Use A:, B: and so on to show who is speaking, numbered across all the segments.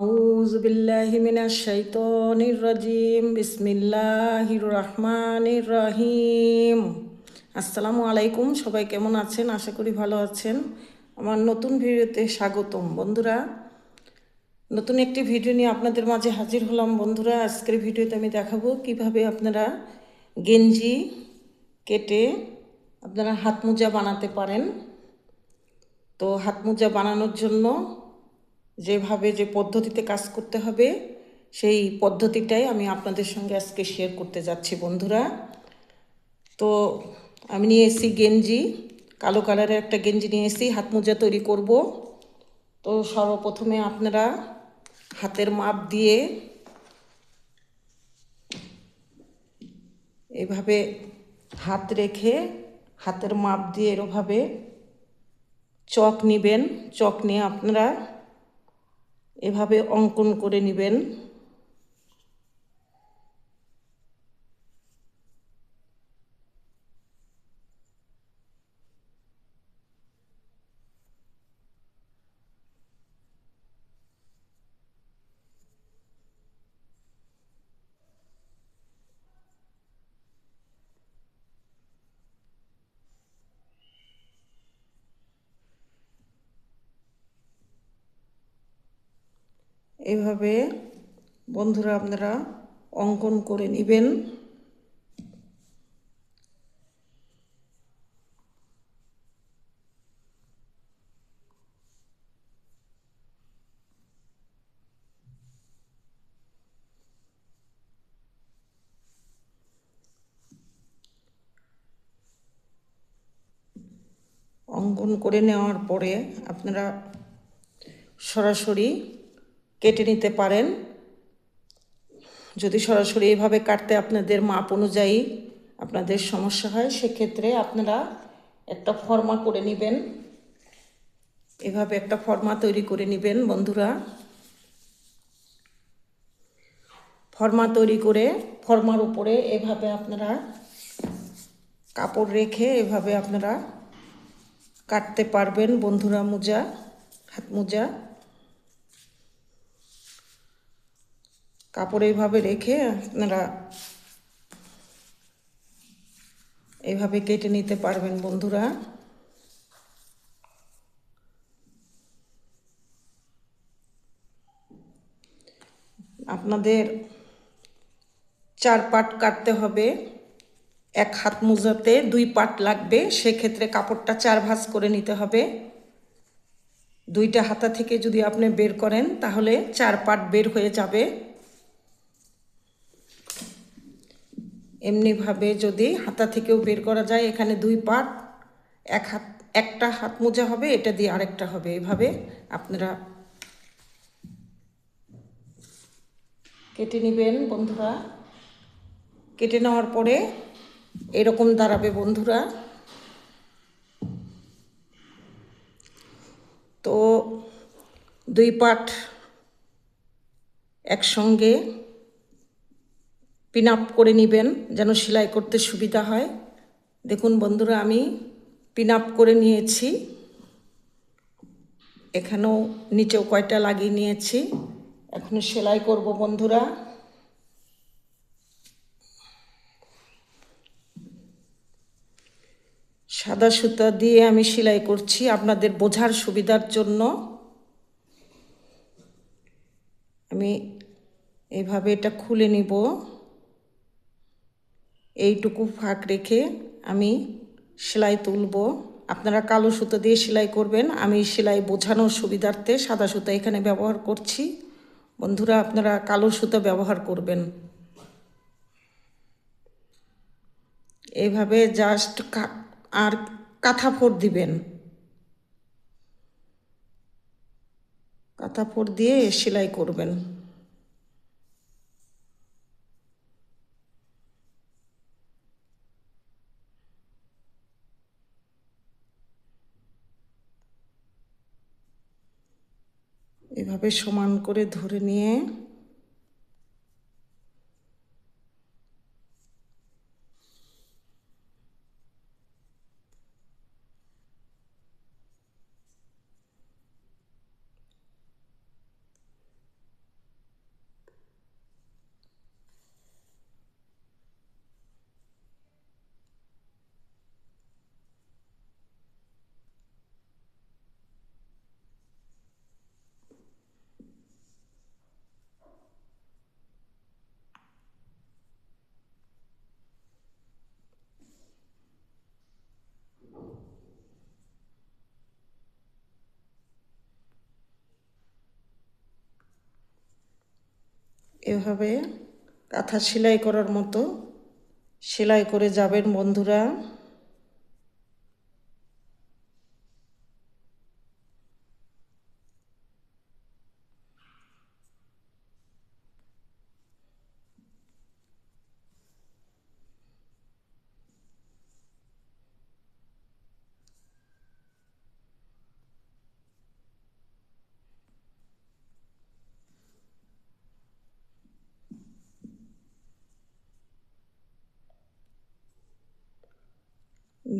A: أعوذ بالله من الشيطان الرجيم بسم الله الرحمن الرحيم আসসালামু আলাইকুম সবাই কেমন আছেন আশা করি ভালো আছেন আমার নতুন ভিডিওতে স্বাগতম বন্ধুরা নতুন একটি ভিডিও নিয়ে আপনাদের মাঝে হাজির হলাম বন্ধুরা আজকের ভিডিওতে আমি দেখাবো কিভাবে আপনারা গেঞ্জি কেটে আপনারা হাত মোজা বানাতে পারেন তো হাত মোজা বানানোর জন্য যেভাবে যে পদ্ধতিতে কাজ করতে হবে, সেই পদ্ধতিটাই আমি আপনাদের সঙ্গে আজকে শেয়ার করতে যাচ্ছি বন্ধুরা। তো আমি নিয়ে এসেছি গেঞ্জি, কালো কালারের একটা গেঞ্জি নিয়ে এসেছি, হাত মোজা তৈরি করব। তো সর্বপ্রথমে আপনারা হাতের মাপ দিয়ে এভাবে হাত রেখে হাতের মাপ দিয়ে এরভাবে চক নেবেন। চক নিয়ে আপনারা এভাবে অঙ্কন করে নেবেন। এভাবে বন্ধুরা আপনারা অঙ্কন করে নেবেন। অঙ্কন করে নেওয়ার পরে আপনারা সরাসরি কেটে নিতে পারেন। যদি সরাসরি এভাবে কাটতে আপনাদের মাপ অনুযায়ী আপনাদের সমস্যা হয়, সেক্ষেত্রে আপনারা একটা ফর্মা করে নেবেন। এভাবে একটা ফর্মা তৈরি করে নেবেন বন্ধুরা। ফর্মা তৈরি করে ফর্মার উপরে এভাবে আপনারা কাপড় রেখে এভাবে আপনারা কাটতে পারবেন বন্ধুরা মোজা, হাত মোজা। কাপড় এইভাবে রেখে আপনারা এইভাবে কেটে নিতে পারবেন বন্ধুরা। আপনাদের চার পাট কাটতে হবে, এক হাত মোজাতে দুই পাট লাগবে, সেক্ষেত্রে কাপড়টা চার ভাঁজ করে নিতে হবে। দুইটা হাতা থেকে যদি আপনি বের করেন, তাহলে চার পাট বের হয়ে যাবে। এমনিভাবে যদি হাতা থেকেও বের করা যায়, এখানে দুই পাট এক হাত, একটা হাত মোজা হবে, এটা দিয়ে আরেকটা হবে। এভাবে আপনারা কেটে নেবেন বন্ধুরা। কেটে নেওয়ার পরে এরকম দাঁড়াবে বন্ধুরা। তো দুই পাট একসঙ্গে পিন আপ করে নেবেন যেন সেলাই করতে সুবিধা হয়। দেখুন বন্ধুরা, আমি পিন আপ করে নিয়েছি। এখানেও নিচেও কয়টা লাগিয়ে নিয়েছি। এখন সেলাই করব বন্ধুরা। সাদা সুতা দিয়ে আমি সেলাই করছি আপনাদের বোঝার সুবিধার জন্য। আমি এভাবে এটা খুলে নিব। এইটুকু ফাঁক রেখে আমি সেলাই তুলব। আপনারা কালো সুতো দিয়ে সেলাই করবেন। আমি সেলাই বোঝানোর সুবিধার্থে সাদা সুতো এখানে ব্যবহার করছি। বন্ধুরা, আপনারা কালো সুতো ব্যবহার করবেন। এইভাবে জাস্ট আর কাঁথা ফোড় দিবেন। কাঁথা ফোড় দিয়ে সেলাই করবেন। সমান করে ধরে নিয়ে এভাবে কাঁথা সেলাই করার মতো সেলাই করে যাবেন বন্ধুরা।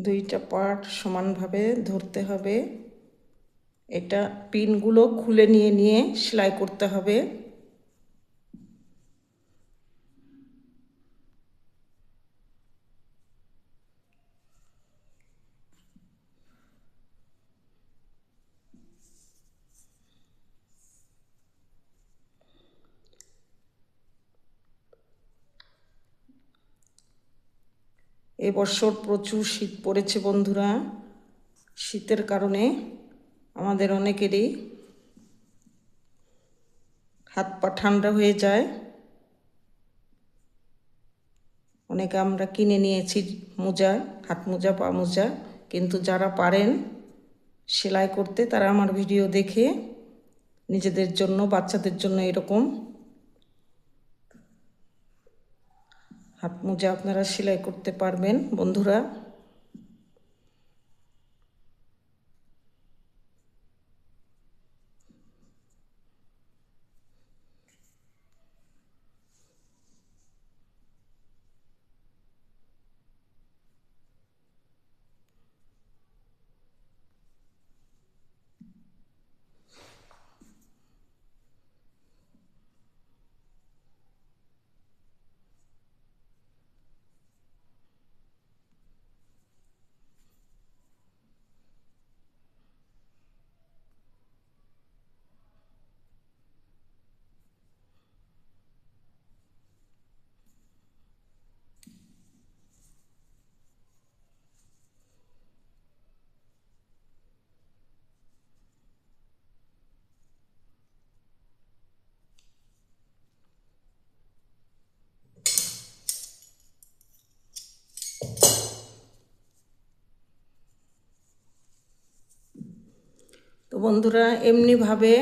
A: দুইটা পার্ট সমানভাবে ধরতে হবে। এটা পিনগুলো খুলে নিয়ে নিয়ে সেলাই করতে হবে। এবছর প্রচুর শীত পড়েছে বন্ধুরা। শীতের কারণে আমাদের অনেকেরই হাত পা ঠান্ডা হয়ে যায়। অনেকে আমরা কিনে নিয়েছি মোজা, হাত মোজা, পা মোজা, কিন্তু যারা পারেন সেলাই করতে তারা আমার ভিডিও দেখে নিজেদের জন্য, বাচ্চাদের জন্য এরকম হাত মোজা আপনারা সেলাই করতে পারবেন বন্ধুরা তো বন্ধুরা, এমনিভাবে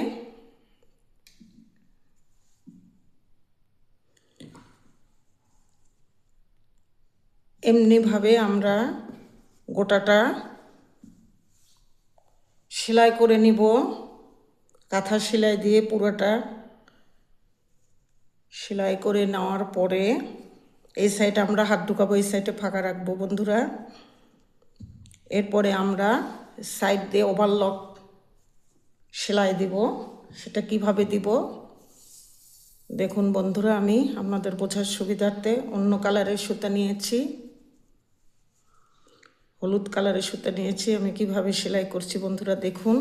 A: এমনিভাবে আমরা গোটাটা সেলাই করে নিব। কাঁথা সেলাই দিয়ে পুরোটা সেলাই করে নেওয়ার পরে এই সাইডে আমরা হাত ঢুকাবো, এই সাইডে ফাঁকা রাখব বন্ধুরা। এরপরে আমরা সাইড দিয়ে ওভারলক সেলাই দিব, সেটা কীভাবে দিব? দেখুন বন্ধুরা, আমি আপনাদের বোঝার সুবিধার্থে অন্য কালারের সুতা নিয়েছি। হলুদ কালারের সুতা নিয়েছি, আমি কীভাবে সেলাই করছি বন্ধুরা দেখুন।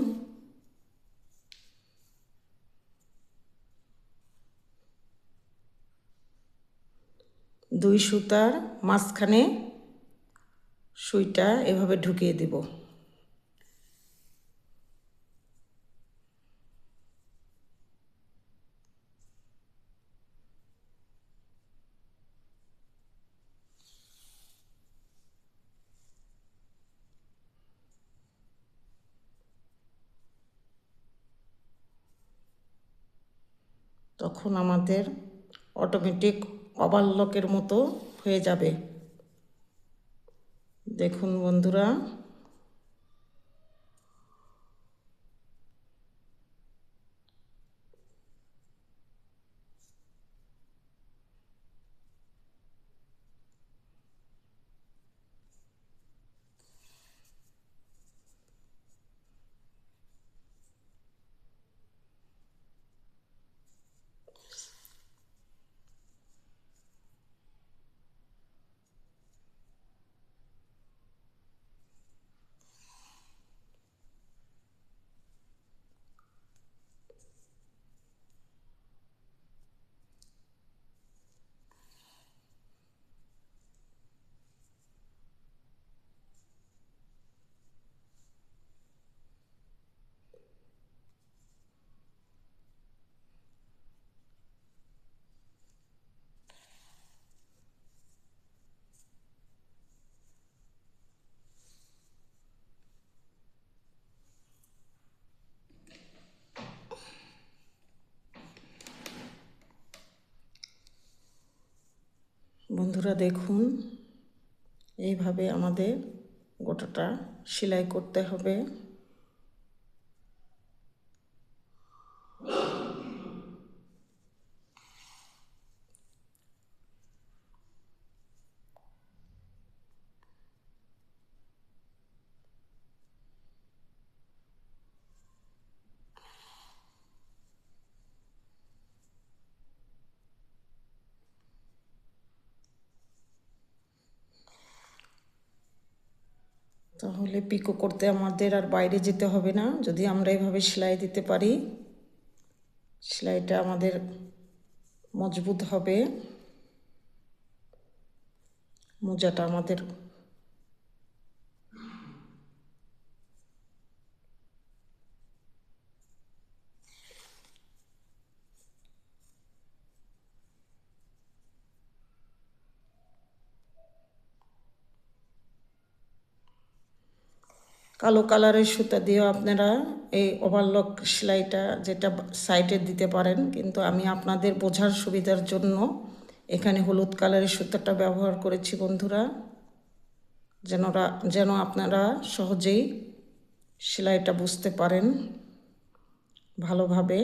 A: দুই সুতার মাঝখানে সুইটা এভাবে ঢুকিয়ে দিব। তখন আমাদের অটোমেটিক অবাল্যকের মতো হয়ে যাবে। দেখুন বন্ধুরা। বন্ধুরা দেখুন এইভাবে আমাদের গোটাটা সেলাই করতে হবে। তাহলে পিকো করতে আমাদের আর বাইরে যেতে হবে না। যদি আমরা এভাবে সেলাই দিতে পারি, সেলাইটা আমাদের মজবুত হবে। মোজাটা আমাদের কালো কালারের সুতা দিয়েও আপনারা এই ওভারলক সেলাইটা যেটা সাইডে দিতে পারেন। কিন্তু আমি আপনাদের বোঝার সুবিধার জন্য এখানে হলুদ কালারের সুতাটা ব্যবহার করেছি বন্ধুরা। যেনরা যেন আপনারা সহজেই সেলাইটা বুঝতে পারেন ভালোভাবে।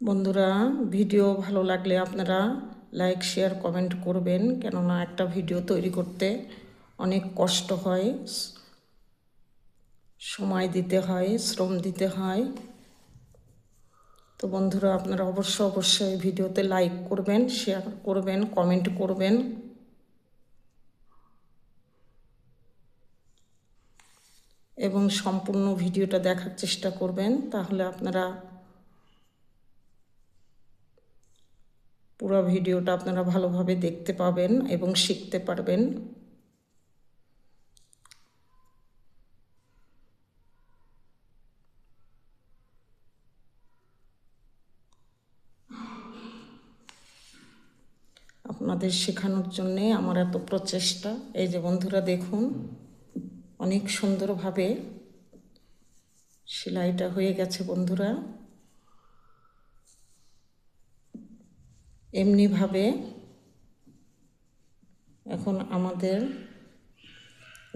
A: বন্ধুরা, ভিডিও ভালো লাগলে আপনারা লাইক, শেয়ার, কমেন্ট করবেন। কেননা একটা ভিডিও তৈরি করতে অনেক কষ্ট হয়, সময় দিতে হয়, শ্রম দিতে হয়। তো বন্ধুরা, আপনারা অবশ্য অবশ্যই ভিডিওতে লাইক করবেন, শেয়ার করবেন, কমেন্ট করবেন। এবং সম্পূর্ণ ভিডিওটা দেখার চেষ্টা করবেন, তাহলে আপনারা পুরো ভিডিওটা আপনারা ভালোভাবে দেখতে পাবেন এবং শিখতে পারবেন। আপনাদের শেখানোর জন্যে আমার এত প্রচেষ্টা। এই যে বন্ধুরা দেখুন, অনেক সুন্দরভাবে সেলাইটা হয়ে গেছে বন্ধুরা। এমনিভাবে এখন আমাদের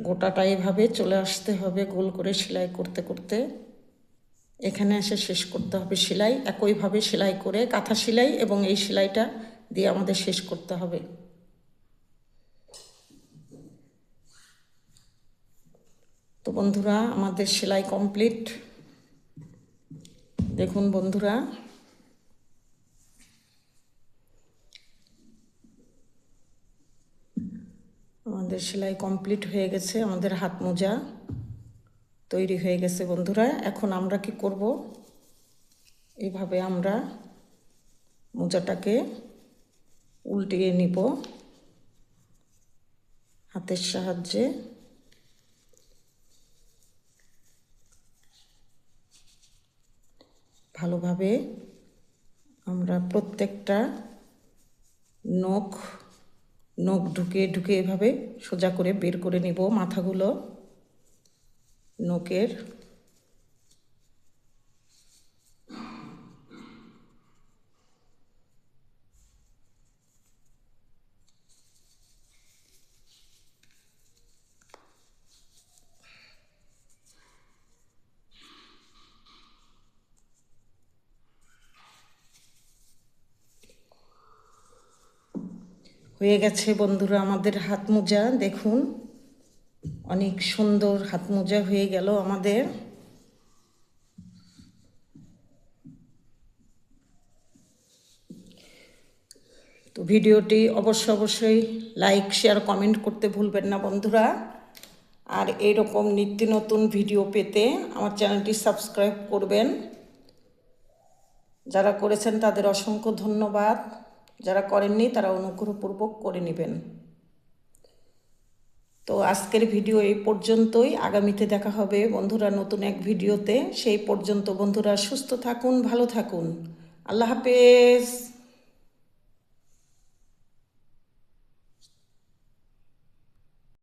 A: গোটাটা এভাবে চলে আসতে হবে, গোল করে সেলাই করতে করতে। এখানে এসে শেষ করতে হবে সেলাই একইভাবে সেলাই করে কাঁথা সেলাই এবং এই সেলাইটা দিয়ে আমাদের শেষ করতে হবে। তো বন্ধুরা, আমাদের সেলাই কমপ্লিট। দেখুন বন্ধুরা আমাদের সেলাই কমপ্লিট হয়ে গেছে, আমাদের হাত মোজা তৈরি হয়ে গেছে বন্ধুরা। এখন আমরা কি করব? এভাবে আমরা মোজাটাকে উল্টিয়ে নিব। হাতের সাহায্যে। ভালোভাবে আমরা প্রত্যেকটা নখ নখ ঢুকে ঢুকে এভাবে সোজা করে বের করে নেব মাথাগুলো। নখের হয়ে গেছে বন্ধুরা আমাদের হাত মোজা দেখুন। অনেক সুন্দর হাত মোজা হয়ে গেল আমাদের। তো ভিডিওটি অবশ্য অবশ্যই লাইক, শেয়ার, কমেন্ট করতে ভুলবেন না বন্ধুরা। আর এইরকম নিত্য নতুন ভিডিও পেতে আমার চ্যানেলটি সাবস্ক্রাইব করবেন। যারা করেছেন তাদের অসংখ্য ধন্যবাদ। যারা করেননি তারা অনুগ্রহপূর্বক করে নেবেন। তো আজকের ভিডিও এই পর্যন্তই। আগামীতে দেখা হবে বন্ধুরা নতুন এক ভিডিওতে। সেই পর্যন্ত বন্ধুরা সুস্থ থাকুন, ভালো থাকুন। আল্লাহ হাফেজ।